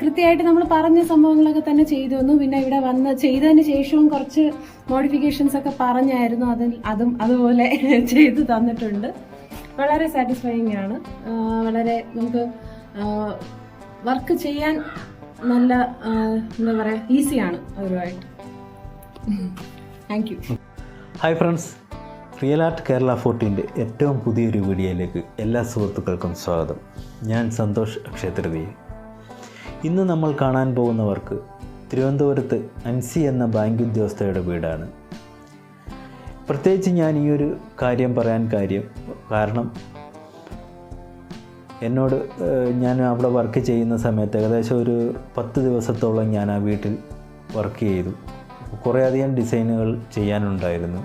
കൃത്യമായിട്ട് നമ്മൾ പറഞ്ഞ സംഭവങ്ങളൊക്കെ തന്നെ ചെയ്തു തന്നു. പിന്നെ ഇവിടെ വന്ന് ചെയ്തതിന് ശേഷവും കുറച്ച് മോഡിഫിക്കേഷൻസ് ഒക്കെ പറഞ്ഞായിരുന്നു. അതിൽ അതും അതുപോലെ ചെയ്തു തന്നിട്ടുണ്ട്. വളരെ സാറ്റിസ്ഫൈങ് ആണ്. വളരെ നമുക്ക് വർക്ക് ചെയ്യാൻ നല്ല എന്താ പറയുക ഈസിയാണ് അവരുമായിട്ട്. Thank you hi friends real art Kerala ഫോർട്ടീന്റെ ഏറ്റവും പുതിയൊരു വീഡിയോയിലേക്ക് എല്ലാ സുഹൃത്തുക്കൾക്കും സ്വാഗതം. ഞാൻ സന്തോഷ് അക്ഷയതൃതീയ ഇന്ന് നമ്മൾ കാണാൻ പോകുന്നവർക്ക് തിരുവനന്തപുരത്ത് അൻസി എന്ന ബാങ്ക് ഉദ്യോഗസ്ഥയുടെ വീടാണ്. പ്രത്യേകിച്ച് ഞാൻ ഈ ഒരു കാര്യം പറയാൻ കാര്യം കാരണം എന്നോട് ഞാൻ അവിടെ വർക്ക് ചെയ്യുന്ന സമയത്ത് ഏകദേശം ഒരു പത്ത് ദിവസത്തോളം ഞാൻ ആ വീട്ടിൽ വർക്ക് ചെയ്തു. കുറേയധികം ഡിസൈനുകൾ ചെയ്യാനുണ്ടായിരുന്നു.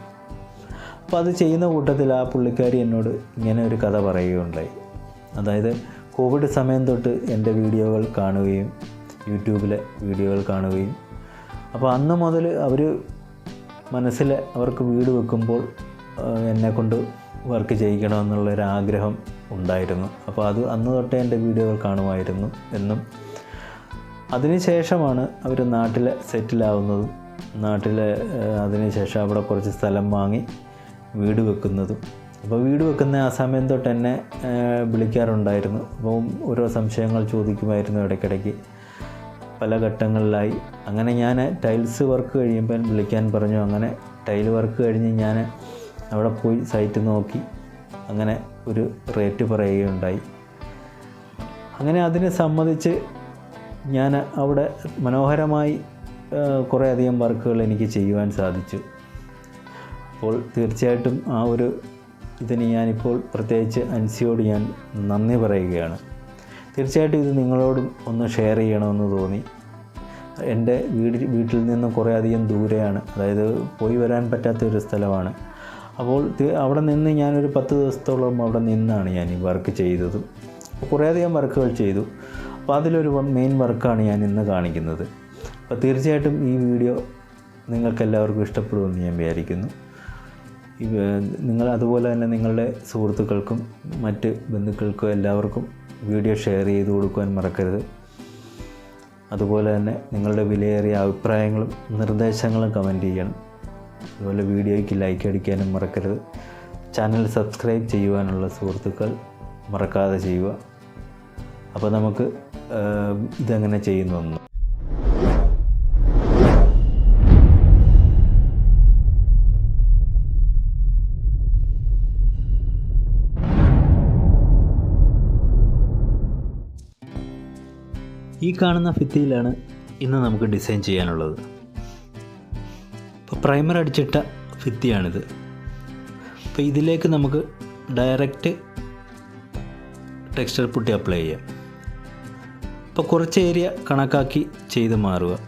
അപ്പോൾ അത് ചെയ്യുന്ന കൂട്ടത്തിൽ ആ പുള്ളിക്കാരി എന്നോട് ഇങ്ങനെ ഒരു കഥ പറയുകയുണ്ടായി. അതായത് കോവിഡ് സമയം തൊട്ട് എന്റെ വീഡിയോകൾ കാണുകയും യൂട്യൂബിലെ വീഡിയോകൾ കാണുകയും. അപ്പോൾ അന്ന് മുതൽ അവർ മനസ്സിൽ അവർക്ക് വീട് വെക്കുമ്പോൾ എന്നെ കൊണ്ട് വർക്ക് ചെയ്യിക്കണമെന്നുള്ളൊരാഗ്രഹം ഉണ്ടായിരുന്നു. അപ്പോൾ അത് അന്ന് തൊട്ടേ എന്റെ വീഡിയോകൾ കാണുമായിരുന്നു എന്നും. അതിനുശേഷമാണ് അവർ നാട്ടിൽ സെറ്റിലാവുന്നതും നാട്ടിൽ അതിനുശേഷം അവിടെ കുറച്ച് സ്ഥലം വാങ്ങി വീട് വെക്കുന്നതും. അപ്പോൾ വീട് വെക്കുന്ന ആ സമയം തൊട്ട് എന്നെ വിളിക്കാറുണ്ടായിരുന്നു. അപ്പം ഓരോ സംശയങ്ങൾ ചോദിക്കുമായിരുന്നു ഇടയ്ക്കിടയ്ക്ക്. പല ഘട്ടങ്ങളിലായി. അങ്ങനെ ഞാൻ ടൈൽസ് വർക്ക് കഴിയുമ്പോൾ വിളിക്കാൻ പറഞ്ഞു. അങ്ങനെ ടൈൽ വർക്ക് കഴിഞ്ഞ് ഞാൻ അവിടെ പോയി സൈറ്റ് നോക്കി. അങ്ങനെ ഒരു റേറ്റ് പറയുകയുണ്ടായി. അങ്ങനെ അതിനെ സംബന്ധിച്ച് ഞാൻ അവിടെ മനോഹരമായി കുറേയധികം വർക്കുകൾ എനിക്ക് ചെയ്യുവാൻ സാധിച്ചു. അപ്പോൾ തീർച്ചയായിട്ടും ആ ഒരു ഇതിന് ഞാനിപ്പോൾ പ്രത്യേകിച്ച് അൻസിയോട് ഞാൻ നന്ദി പറയുകയാണ്. തീർച്ചയായിട്ടും ഇത് നിങ്ങളോടും ഒന്ന് ഷെയർ ചെയ്യണമെന്ന് തോന്നി. എന്റെ വീട് വീട്ടിൽ നിന്നും കുറേ അധികം ദൂരെയാണ്. അതായത് പോയി വരാൻ പറ്റാത്ത ഒരു സ്ഥലമാണ്. അപ്പോൾ അവിടെ നിന്ന് ഞാനൊരു പത്ത് ദിവസത്തോളം അവിടെ നിന്നാണ് ഞാൻ ഈ വർക്ക് ചെയ്തത്. കുറേയധികം വർക്കുകൾ ചെയ്തു. അപ്പോൾ അതിലൊരു മെയിൻ വർക്കാണ് ഞാൻ ഇന്ന് കാണിക്കുന്നത്. അപ്പോൾ തീർച്ചയായിട്ടും ഈ വീഡിയോ നിങ്ങൾക്കെല്ലാവർക്കും ഇഷ്ടപ്പെടുമെന്ന് ഞാൻ വിചാരിക്കുന്നു. നിങ്ങൾ അതുപോലെ തന്നെ നിങ്ങളുടെ സുഹൃത്തുക്കൾക്കും മറ്റ് ബന്ധുക്കൾക്കും എല്ലാവർക്കും വീഡിയോ ഷെയർ ചെയ്ത് കൊടുക്കുവാൻ മറക്കരുത്. അതുപോലെ തന്നെ നിങ്ങളുടെ വിലയേറിയ അഭിപ്രായങ്ങളും നിർദ്ദേശങ്ങളും കമന്റ് ചെയ്യണം. അതുപോലെ വീഡിയോയ്ക്ക് ലൈക്ക് അടിക്കാനും മറക്കരുത്. ചാനൽ സബ്സ്ക്രൈബ് ചെയ്യുവാനുള്ള സുഹൃത്തുക്കൾ മറക്കാതെ ചെയ്യുക. അപ്പോൾ നമുക്ക് ഇതെങ്ങനെ ചെയ്യുന്നു ഈ കാണുന്ന ഭിത്തിയിലാണ് ഇന്ന് നമുക്ക് ഡിസൈൻ ചെയ്യാനുള്ളത്. ഇപ്പോൾ പ്രൈമർ അടിച്ചിട്ട ഭിത്തിയാണിത്. അപ്പോൾ ഇതിലേക്ക് നമുക്ക് ഡയറക്റ്റ് ടെക്സ്ചർ പുട്ടി അപ്ലൈ ചെയ്യാം. അപ്പോൾ കുറച്ച് ഏരിയ കണക്കാക്കി ചെയ്ത് മാറുക.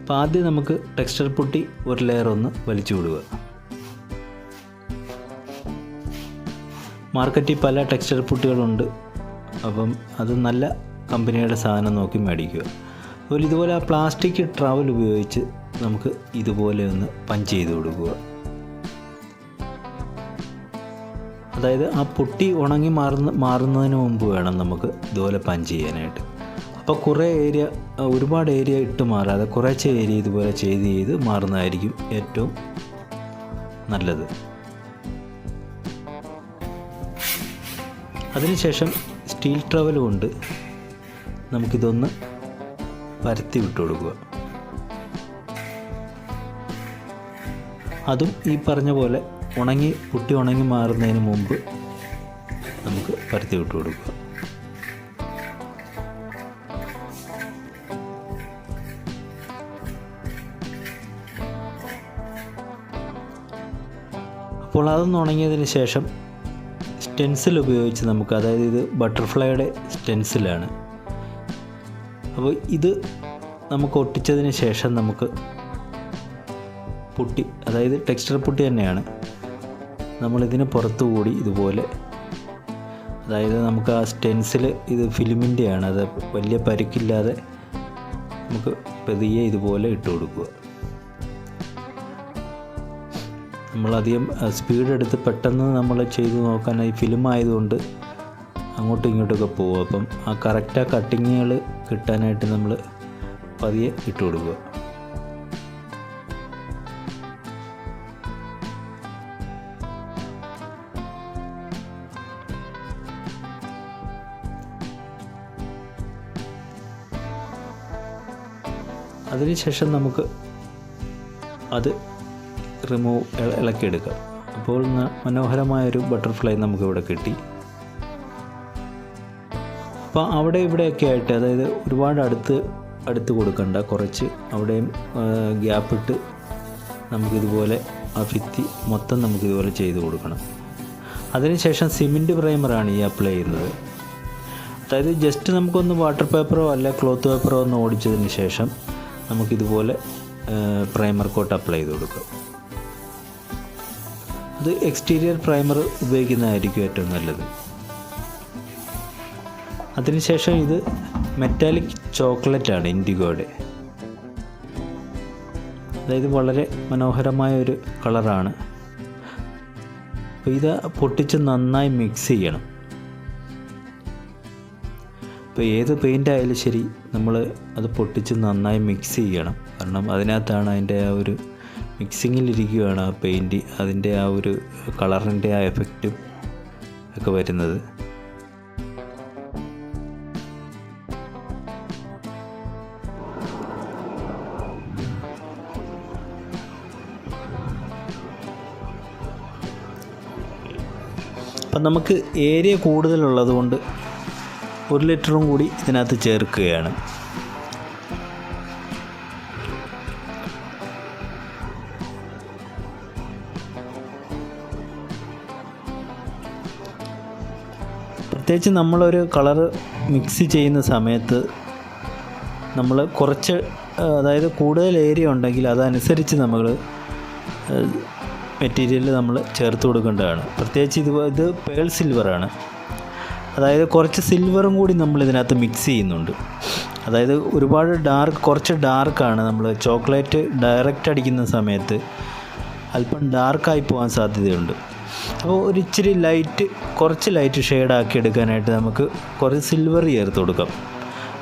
അപ്പോൾ ആദ്യം നമുക്ക് ടെക്സ്ചർ പുട്ടി ഒരു ലെയർ ഒന്ന് വലിച്ചു വിടുക. മാർക്കറ്റിൽ പല ടെക്സ്ചർ പുട്ടികളുണ്ട്. അപ്പം അത് നല്ല കമ്പനിയുടെ സാധനം നോക്കി മേടിക്കുക. അതുപോലെ ഇതുപോലെ ആ പ്ലാസ്റ്റിക് ട്രാവൽ ഉപയോഗിച്ച് നമുക്ക് ഇതുപോലെ ഒന്ന് പഞ്ച് ചെയ്ത് കൊടുക്കുക. അതായത് ആ പൊട്ടി ഉണങ്ങി മാറുന്ന മാറുന്നതിന് മുമ്പ് വേണം നമുക്ക് ഇതുപോലെ പഞ്ച് ചെയ്യാനായിട്ട്. അപ്പോൾ കുറേ ഏരിയ ഒരുപാട് ഏരിയ ഇട്ട് മാറാതെ കുറച്ച് ഏരിയ ഇതുപോലെ ചെയ്ത് ചെയ്ത് മാറുന്നതായിരിക്കും ഏറ്റവും നല്ലത്. അതിനുശേഷം സ്റ്റീൽ ട്രവൽ കൊണ്ട് നമുക്കിതൊന്ന് പരത്തി വിട്ടു കൊടുക്കുക അതും ഈ പറഞ്ഞ പോലെ ഉണങ്ങി പുട്ടി ഉണങ്ങി മാറുന്നതിന് മുമ്പ് നമുക്ക് പരത്തി വിട്ടു കൊടുക്കുക അപ്പോൾ അതൊന്ന് ഉണങ്ങിയതിന് ശേഷം സ്റ്റെൻസിൽ ഉപയോഗിച്ച് നമുക്ക് അതായത് ഇത് ബട്ടർഫ്ലൈയുടെ സ്റ്റെൻസിലാണ് അപ്പോൾ ഇത് നമുക്ക് ഒട്ടിച്ചതിന് ശേഷം നമുക്ക് പുട്ടി അതായത് ടെക്സ്ചർ പുട്ടി തന്നെയാണ്. നമ്മളിതിന് പുറത്തു കൂടി ഇതുപോലെ അതായത് നമുക്ക് ആ സ്റ്റെൻസിൽ ഇത് ഫിലിമിന്റെയാണ് അത് വലിയ പരുക്കില്ലാതെ നമുക്ക് പതിയെ ഇതുപോലെ ഇട്ട് കൊടുക്കുക. നമ്മളധികം സ്പീഡ് എടുത്ത് പെട്ടെന്ന് നമ്മൾ ചെയ്ത് നോക്കാൻ ഈ ഫിലിം ആയതുകൊണ്ട് അങ്ങോട്ടും ഇങ്ങോട്ടൊക്കെ പോകും അപ്പം ആ കറക്റ്റ് ആ കട്ടിങ്ങുകൾ കിട്ടാനായിട്ട് നമ്മൾ പതിയെ ഇട്ട് കൊടുക്കുക. അതിനുശേഷം നമുക്ക് അത് റിമൂവ് ഇളക്കിയെടുക്കാം. അപ്പോൾ മനോഹരമായൊരു ബട്ടർഫ്ലൈ നമുക്കിവിടെ കിട്ടി. അപ്പോൾ അവിടെ ഇവിടെയൊക്കെ ആയിട്ട് അതായത് ഒരുപാട് അടുത്ത് അടുത്ത് കൊടുക്കണ്ട കുറച്ച് അവിടെയും ഗ്യാപ്പ് ഇട്ട് നമുക്കിതുപോലെ ആ ഭിത്തി മൊത്തം നമുക്കിതുപോലെ ചെയ്ത് കൊടുക്കണം. അതിനുശേഷം സിമെന്റ് പ്രൈമറാണ് ഈ അപ്ലൈ ചെയ്യുന്നത്. അതായത് ജസ്റ്റ് നമുക്കൊന്ന് വാട്ടർ പേപ്പറോ അല്ല ക്ലോത്ത് പേപ്പറോ ഒന്ന് ഓടിച്ചതിന് ശേഷം നമുക്കിതുപോലെ പ്രൈമർ കോട്ട് അപ്ലൈ ചെയ്ത് കൊടുക്കാം. അത് എക്സ്റ്റീരിയർ പ്രൈമർ ഉപയോഗിക്കുന്നതായിരിക്കും ഏറ്റവും നല്ലത്. അതിനുശേഷം ഇത് മെറ്റാലിക് ചോക്ലേറ്റ് ആണ് ഇൻഡിഗോയുടെ അതായത് വളരെ മനോഹരമായ ഒരു കളറാണ് അപ്പോൾ ഇത് പൊട്ടിച്ച് നന്നായി മിക്സ് ചെയ്യണം. ഇപ്പോൾ ഏത് പെയിന്റ് ആയാലും ശരി നമ്മൾ അത് പൊട്ടിച്ച് നന്നായി മിക്സ് ചെയ്യണം. കാരണം അതിനകത്താണ് അതിന്റെ ആ ഒരു മിക്സിങ്ങിലിരിക്കുകയാണ് ആ പെയിന്റ് അതിന്റെ ആ ഒരു കളറിന്റെ ആ എഫക്റ്റും ഒക്കെ വരുന്നത്. അപ്പം നമുക്ക് ഏരിയ കൂടുതലുള്ളത് കൊണ്ട് ഒരു ലിറ്ററും കൂടി ഇതിനകത്ത് ചേർക്കുകയാണ്. പ്രത്യേകിച്ച് നമ്മളൊരു കളറ് മിക്സ് ചെയ്യുന്ന സമയത്ത് നമ്മൾ കുറച്ച് അതായത് കൂടുതൽ ഏരിയ ഉണ്ടെങ്കിൽ അതനുസരിച്ച് നമ്മൾ മെറ്റീരിയൽ നമ്മൾ ചേർത്ത് കൊടുക്കേണ്ടതാണ്. പ്രത്യേകിച്ച് ഇത് ഇത് പേൾ സിൽവറാണ് അതായത് കുറച്ച് സിൽവറും കൂടി നമ്മൾ ഇതിനകത്ത് മിക്സ് ചെയ്യുന്നുണ്ട്. അതായത് ഒരുപാട് ഡാർക്ക് കുറച്ച് ഡാർക്കാണ് നമ്മൾ ചോക്ലേറ്റ് ഡയറക്റ്റ് അടിക്കുന്ന സമയത്ത് അല്പം ഡാർക്കായി പോകാൻ സാധ്യതയുണ്ട്. അപ്പോൾ ഒരു ഇച്ചിരി ലൈറ്റ് കുറച്ച് ലൈറ്റ് ഷെയ്ഡാക്കി എടുക്കാനായിട്ട് നമുക്ക് കുറച്ച് സിൽവർ ചേർത്ത് കൊടുക്കാം.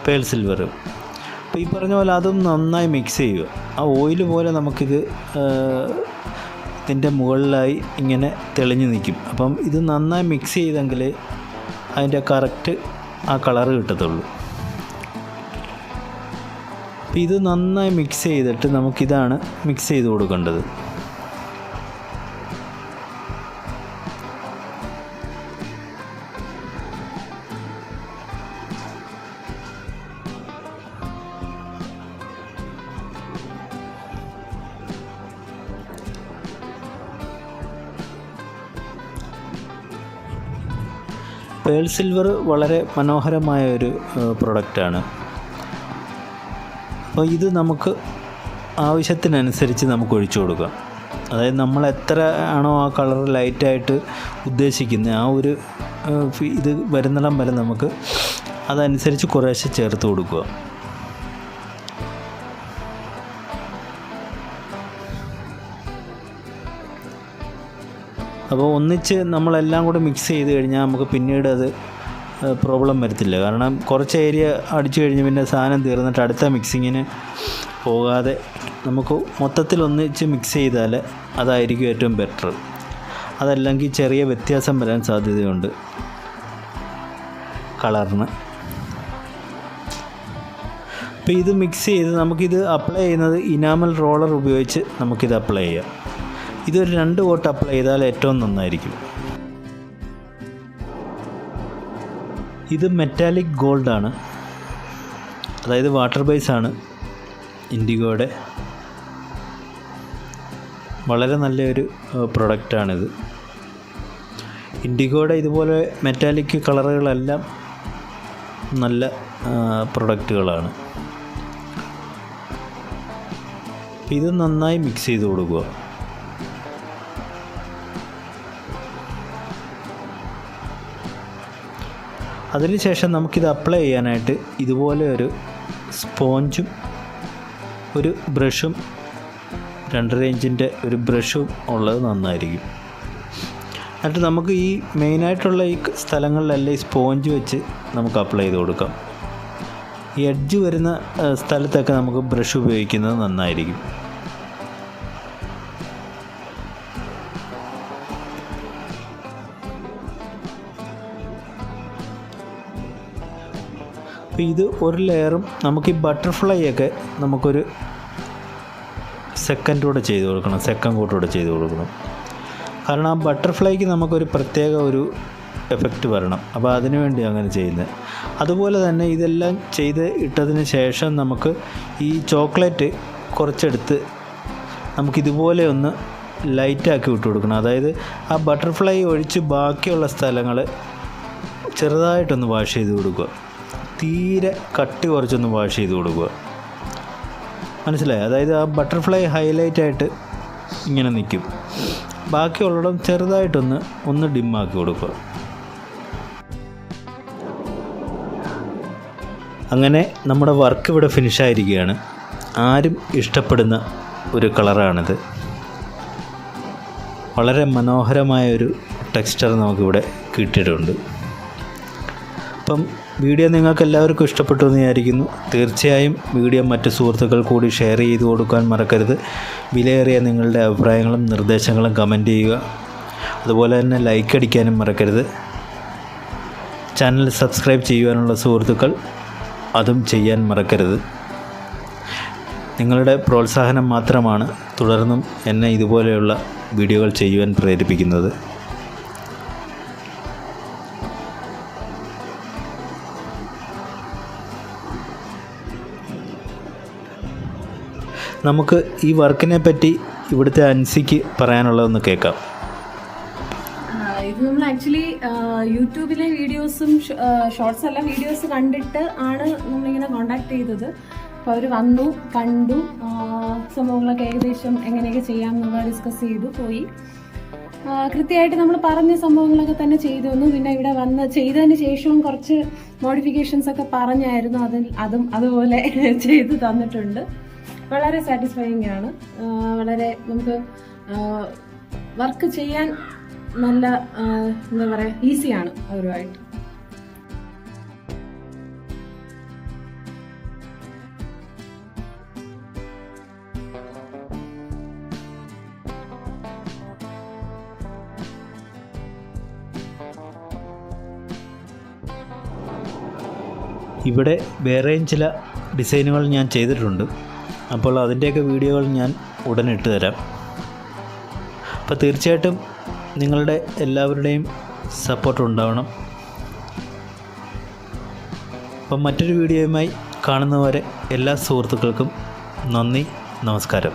പേൾ സിൽവർ അപ്പോൾ ഈ പറഞ്ഞ പോലെ അതും നന്നായി മിക്സ് ചെയ്യുക. ആ ഓയിൽ പോലെ നമുക്കിത് ഇതിന്റെ മുകളിലായി ഇങ്ങനെ തെളിഞ്ഞു നിൽക്കും. അപ്പം ഇത് നന്നായി മിക്സ് ചെയ്തെങ്കിൽ അതിന്റെ കറക്റ്റ് ആ കളറ് കിട്ടത്തുള്ളൂ. ഇത് നന്നായി മിക്സ് ചെയ്തിട്ട് നമുക്കിതാണ് മിക്സ് ചെയ്ത് കൊടുക്കേണ്ടത്. പേൾ സിൽവർ വളരെ മനോഹരമായ ഒരു പ്രൊഡക്റ്റാണ്. അപ്പോൾ ഇത് നമുക്ക് ആവശ്യത്തിനനുസരിച്ച് നമുക്ക് ഒഴിച്ചു കൊടുക്കാം. അതായത് നമ്മൾ എത്ര ആണോ ആ കളർ ലൈറ്റായിട്ട് ഉദ്ദേശിക്കുന്നത് ആ ഒരു ഇത് വരുന്നിടം വരെ നമുക്ക് അതനുസരിച്ച് കുറേശ്ശെ ചേർത്ത് കൊടുക്കുക. അപ്പോൾ ഒന്നിച്ച് നമ്മളെല്ലാം കൂടെ മിക്സ് ചെയ്ത് കഴിഞ്ഞാൽ നമുക്ക് പിന്നീട് അത് പ്രോബ്ലം വരത്തില്ല. കാരണം കുറച്ച് ഏരിയ അടിച്ചു കഴിഞ്ഞ് പിന്നെ സാധനം തീർന്നിട്ട് അടുത്ത മിക്സിങ്ങിന് പോകാതെ നമുക്ക് മൊത്തത്തിൽ ഒന്നിച്ച് മിക്സ് ചെയ്താൽ അതായിരിക്കും ഏറ്റവും ബെറ്റർ അതല്ലെങ്കിൽ ചെറിയ വ്യത്യാസം വരാൻ സാധ്യതയുണ്ട് കളറിന്. അപ്പോൾ ഇത് മിക്സ് ചെയ്ത് നമുക്കിത് അപ്ലൈ ചെയ്യുന്നത് ഇനാമൽ റോളർ ഉപയോഗിച്ച് നമുക്കിത് അപ്ലൈ ചെയ്യാം. ഇതൊരു രണ്ട് വോട്ട് അപ്ലൈ ചെയ്താൽ ഏറ്റവും നന്നായിരിക്കും. ഇത് മെറ്റാലിക് ഗോൾഡാണ് അതായത് വാട്ടർ ബേസ് ആണ് ഇൻഡിഗോയുടെ. വളരെ നല്ലൊരു പ്രൊഡക്റ്റാണിത് ഇൻഡിഗോയുടെ ഇതുപോലെ മെറ്റാലിക് കളറുകളെല്ലാം നല്ല പ്രൊഡക്റ്റുകളാണ് ഇത് നന്നായി മിക്സ് ചെയ്ത് കൊടുക്കുക. അതിനുശേഷം നമുക്കിത് അപ്ലൈ ചെയ്യാനായിട്ട് ഇതുപോലെ ഒരു സ്പോഞ്ചും ഒരു ബ്രഷും രണ്ടര ഇഞ്ചിന്റെ ഒരു ബ്രഷും ഉള്ളത് നന്നായിരിക്കും. എന്നിട്ട് നമുക്ക് ഈ മെയിനായിട്ടുള്ള ഈ സ്ഥലങ്ങളിലെല്ലാം ഈ സ്പോഞ്ച് വെച്ച് നമുക്ക് അപ്ലൈ ചെയ്ത് കൊടുക്കാം. ഈ എഡ്ജ് വരുന്ന സ്ഥലത്തൊക്കെ നമുക്ക് ബ്രഷ് ഉപയോഗിക്കുന്നത് നന്നായിരിക്കും. അപ്പോൾ ഇത് ഒരു ലെയറും നമുക്ക് ഈ ബട്ടർഫ്ലൈ ഒക്കെ നമുക്കൊരു സെക്കൻഡ് കൂടെ ചെയ്ത് കൊടുക്കണം സെക്കൻഡ് കോട്ട് കൂടെ ചെയ്ത് കൊടുക്കണം. കാരണം ആ ബട്ടർഫ്ലൈക്ക് നമുക്കൊരു പ്രത്യേക ഒരു എഫക്റ്റ് വരണം. അപ്പോൾ അതിനു വേണ്ടി അങ്ങനെ ചെയ്യുന്നത്. അതുപോലെ തന്നെ ഇതെല്ലാം ചെയ്ത് ഇട്ടതിന് ശേഷം നമുക്ക് ഈ ചോക്ലേറ്റ് കുറച്ചെടുത്ത് നമുക്കിതുപോലെ ഒന്ന് ലൈറ്റാക്കി വിട്ട് കൊടുക്കണം. അതായത് ആ ബട്ടർഫ്ലൈ ഒഴിച്ച് ബാക്കിയുള്ള സ്ഥലങ്ങൾ ചെറുതായിട്ടൊന്ന് വാഷ് ചെയ്ത് കൊടുക്കുക. തീരെ കട്ടി കുറച്ചൊന്ന് വാഷ് ചെയ്ത് കൊടുക്കുക. മനസ്സിലായി? അതായത് ആ ബട്ടർഫ്ലൈ ഹൈലൈറ്റ് ആയിട്ട് ഇങ്ങനെ നിൽക്കും. ബാക്കിയുള്ളിടം ചെറുതായിട്ടൊന്ന് ഒന്ന് ഡിമ്മാക്കി കൊടുക്കുക. അങ്ങനെ നമ്മുടെ വർക്ക് ഇവിടെ ഫിനിഷായിരിക്കുകയാണ് ആരും ഇഷ്ടപ്പെടുന്ന ഒരു കളറാണിത്. വളരെ മനോഹരമായ ഒരു ടെക്സ്ചർ നമുക്കിവിടെ കിട്ടിയിട്ടുണ്ട്. അപ്പം വീഡിയോ നിങ്ങൾക്ക് എല്ലാവർക്കും ഇഷ്ടപ്പെട്ടു എന്ന് വിചാരിക്കുന്നു. തീർച്ചയായും വീഡിയോ മറ്റ് സുഹൃത്തുക്കൾ കൂടി ഷെയർ ചെയ്ത് കൊടുക്കാൻ മറക്കരുത്. വിലയേറിയ നിങ്ങളുടെ അഭിപ്രായങ്ങളും നിർദ്ദേശങ്ങളും കമന്റ് ചെയ്യുക. അതുപോലെ തന്നെ ലൈക്ക് അടിക്കാനും മറക്കരുത്. ചാനൽ സബ്സ്ക്രൈബ് ചെയ്യുവാനുള്ള സുഹൃത്തുക്കൾ അതും ചെയ്യാൻ മറക്കരുത്. നിങ്ങളുടെ പ്രോത്സാഹനം മാത്രമാണ് തുടർന്നും എന്നെ ഇതുപോലെയുള്ള വീഡിയോകൾ ചെയ്യുവാൻ പ്രേരിപ്പിക്കുന്നത്. നമുക്ക് ഈ വർക്കിനെ പറ്റി ഇവിടുത്തെ അൻസിക്ക് പറയാനുള്ളതെന്ന് കേൾക്കാം. ഇത് നമ്മൾ ആക്ച്വലി യൂട്യൂബിലെ വീഡിയോസും ഷോർട്സ് എല്ലാം വീഡിയോസ് കണ്ടിട്ട് ആണ് നമ്മളിങ്ങനെ കോണ്ടാക്ട് ചെയ്തത്. അപ്പോൾ അവർ വന്നു കണ്ടു സംഭവങ്ങളൊക്കെ ഏകദേശം എങ്ങനെയൊക്കെ ചെയ്യാം എന്നുള്ള ഡിസ്കസ് ചെയ്തു പോയി. കൃത്യമായിട്ട് നമ്മൾ പറഞ്ഞ സംഭവങ്ങളൊക്കെ തന്നെ ചെയ്തു വന്നു പിന്നെ ഇവിടെ വന്ന് ചെയ്തതിന് ശേഷവും കുറച്ച് മോഡിഫിക്കേഷൻസ് ഒക്കെ പറഞ്ഞായിരുന്നു. അതിൽ അതും അതുപോലെ ചെയ്തു തന്നിട്ടുണ്ട്. വളരെ സാറ്റിസ്ഫൈങ് ആണ്. വളരെ നമുക്ക് വർക്ക് ചെയ്യാൻ നല്ല എന്താ പറയുക ഈസിയാണ് അവരുമായിട്ട്. ഇവിടെ വേറെയും ചില ഡിസൈനുകൾ ഞാൻ ചെയ്തിട്ടുണ്ട്. അപ്പോൾ അതിന്റെയൊക്കെ വീഡിയോകൾ ഞാൻ ഉടൻ ഇട്ട് തരാം. അപ്പോൾ തീർച്ചയായിട്ടും നിങ്ങളുടെ എല്ലാവരുടെയും സപ്പോർട്ട് ഉണ്ടാവണം. അപ്പം മറ്റൊരു വീഡിയോയുമായി കാണുന്നവരെ എല്ലാ സുഹൃത്തുക്കൾക്കും നന്ദി നമസ്കാരം.